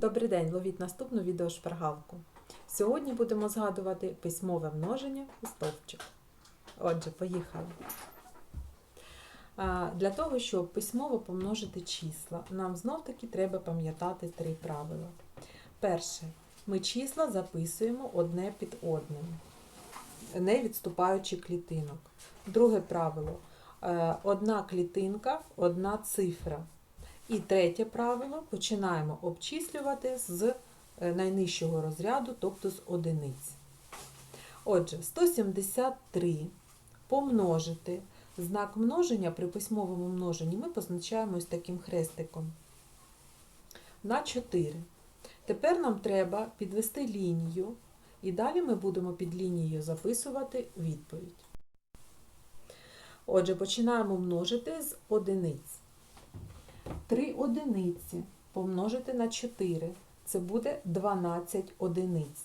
Добрий день, ловіть наступну відеошпаргалку. Сьогодні будемо згадувати письмове множення у стовпчик. Отже, поїхали. Для того, щоб письмово помножити числа, нам знов-таки треба пам'ятати три правила. Перше, ми числа записуємо одне під одним, не відступаючи клітинок. Друге правило е, одна клітинка, одна цифра. І третє правило починаємо обчислювати з е, найнижчого розряду, тобто з одиниць. Отже, 173 помножити. Знак множення при письмовому множенні ми позначаємо ось таким хрестиком. На 4. Тепер нам треба підвести лінію, і далі ми будемо під лінією записувати відповідь. Отже, починаємо множити з одиниць. 3 одиниці помножити на 4 це буде 12 одиниць.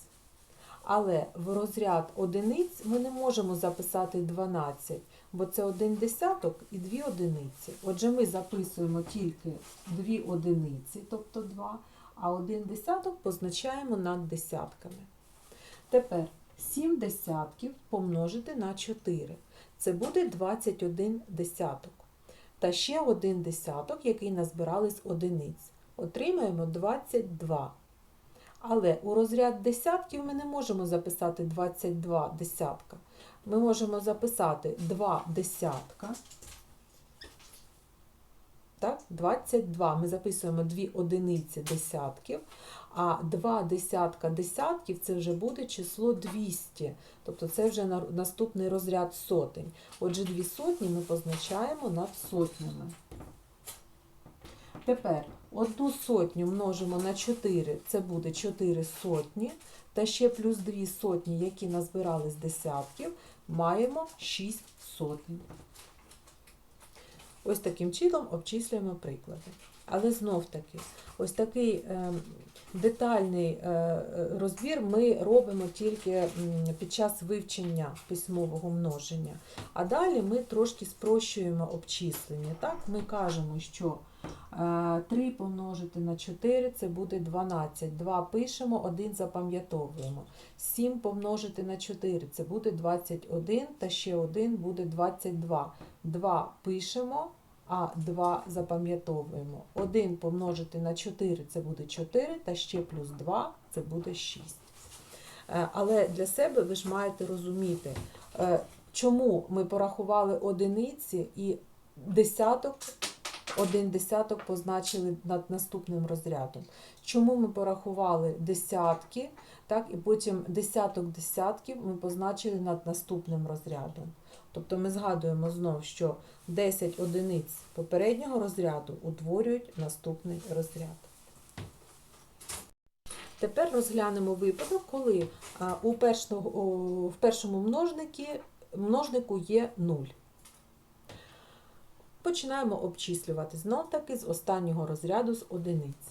Але в розряд одиниць ми не можемо записати 12, бо це один десяток і 2 одиниці. Отже, ми записуємо тільки 2 одиниці, тобто 2, а один десяток позначаємо над десятками. Тепер 7 десятків помножити на 4. Це буде 21 десяток та ще один десяток, який назбирали з одиниць. Отримаємо 22. Але у розряд десятків ми не можемо записати 22 десятка. Ми можемо записати 2 десятка. Так, 22. Ми записуємо 2 одиниці десятків, а 2 десятка десятків це вже буде число 200. Тобто це вже наступний розряд сотень. Отже, дві сотні ми позначаємо над сотнями. Тепер одну сотню множимо на 4, це буде 4 сотні, та ще плюс 2 сотні, які назбирали з десятків, маємо 6 сотень. Ось таким чином обчислюємо приклади. Але знов таки, ось такий е, детальний е, розбір ми робимо тільки під час вивчення письмового множення. А далі ми трошки спрощуємо обчислення. Так, ми кажемо, що 3 помножити на 4 це буде 12. 2 пишемо, 1 запам'ятовуємо. 7 помножити на 4 це буде 21, та ще 1 буде 22. 2 пишемо, а 2 запам'ятовуємо. 1 помножити на 4 це буде 4, та ще плюс 2 це буде 6. Е, Але для себе ви ж маєте розуміти, е, чому ми порахували одиниці і десяток, один десяток позначили над наступним розрядом. Чому ми порахували десятки, так, і потім десяток десятків ми позначили над наступним розрядом. Тобто ми згадуємо знов, що 10 одиниць попереднього розряду утворюють наступний розряд. Тепер розглянемо випадок, коли у першого, в першому множнику є 0. Починаємо обчислювати знов таки з останнього розряду з одиниць.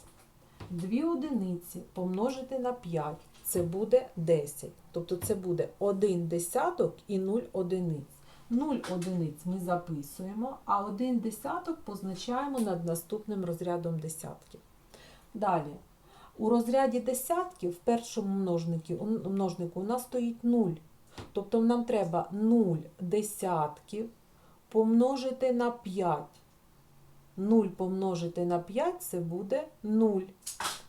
Дві одиниці помножити на 5 це буде 10. Тобто це буде 1 десяток і 0 одиниць. 0 одиниць ми записуємо, а 1 десяток позначаємо над наступним розрядом десятків. Далі. У розряді десятків в першому множнику, у нас стоїть 0. Тобто нам треба 0 десятків помножити на 5. 0 помножити на 5 це буде 0.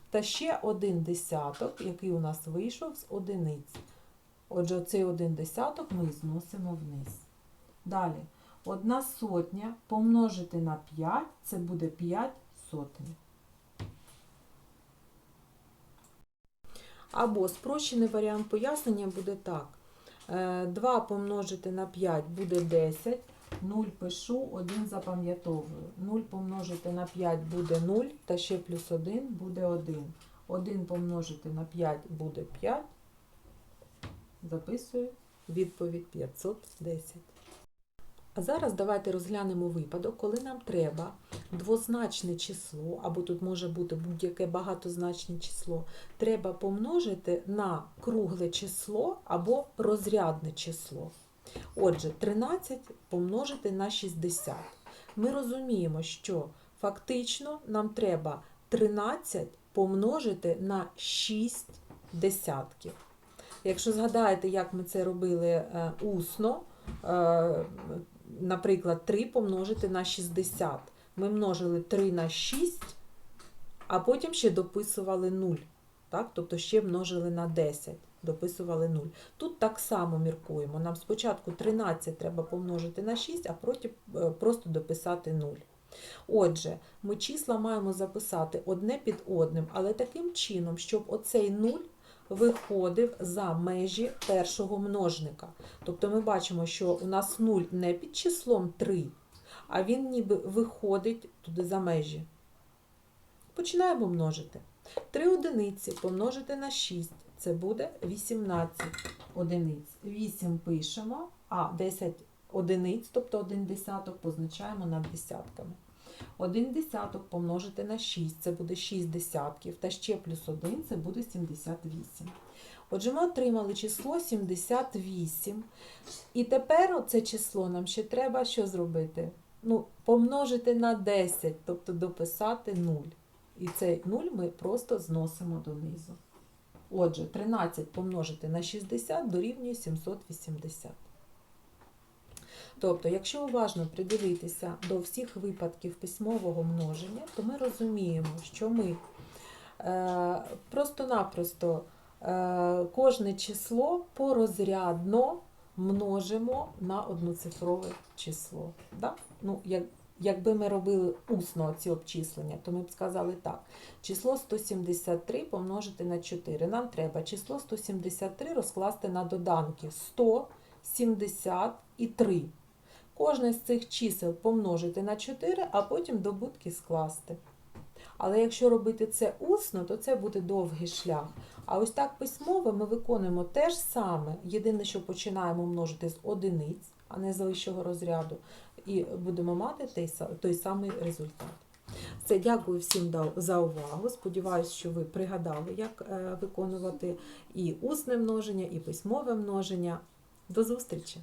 Та ще один десяток, який у нас вийшов з одиниць. Отже, цей один десяток ми зносимо вниз. Далі, одна сотня помножити на 5 це буде 5 сотень. Або спрощений варіант пояснення буде так. Е, 2 помножити на 5 буде 10. 0 пишу, 1 запам'ятовую. 0 помножити на 5 буде 0, та ще плюс 1 буде 1. 1 помножити на 5 буде 5. Записую відповідь 510. А зараз давайте розглянемо випадок, коли нам треба двозначне число, або тут може бути будь-яке багатозначне число, треба помножити на кругле число або розрядне число. Отже, 13 помножити на 60. Ми розуміємо, що фактично нам треба 13 помножити на 6 десятків. Якщо згадаєте, як ми це робили е, усно, е, наприклад, 3 помножити на 60. Ми множили 3 на 6, а потім ще дописували 0. Так? Тобто ще множили на 10, дописували 0. Тут так само міркуємо. Нам спочатку 13 треба помножити на 6, а потім е, просто дописати 0. Отже, ми числа маємо записати одне під одним, але таким чином, щоб оцей 0 виходив за межі першого множника. Тобто ми бачимо, що у нас 0 не під числом 3, а він ніби виходить туди за межі. Починаємо множити. 3 одиниці помножити на 6. Це буде 18 одиниць. 8 пишемо, а 10 одиниць, тобто 1 десяток, позначаємо над десятками. 1 десяток помножити на 6, це буде 6 десятків, та ще плюс 1 це буде 78. Отже, ми отримали число 78. І тепер оце число нам ще треба що зробити? Ну, помножити на 10, тобто дописати 0. І цей 0 ми просто зносимо донизу. Отже, 13 помножити на 60 дорівнює 780. Тобто, якщо уважно придивитися до всіх випадків письмового множення, то ми розуміємо, що ми е, просто-напросто е, кожне число порозрядно множимо на одноцифрове число. Да? Ну, як, якби ми робили усно ці обчислення, то ми б сказали так. Число 173 помножити на 4. Нам треба число 173 розкласти на доданки 100, 70 і 3. Кожне з цих чисел помножити на 4, а потім добутки скласти. Але якщо робити це усно, то це буде довгий шлях. А ось так письмово ми виконуємо те ж саме. Єдине, що починаємо множити з одиниць, а не з вищого розряду, і будемо мати той, самий результат. Це дякую всім за увагу. Сподіваюсь, що ви пригадали, як е, виконувати і усне множення, і письмове множення. До зустрічі!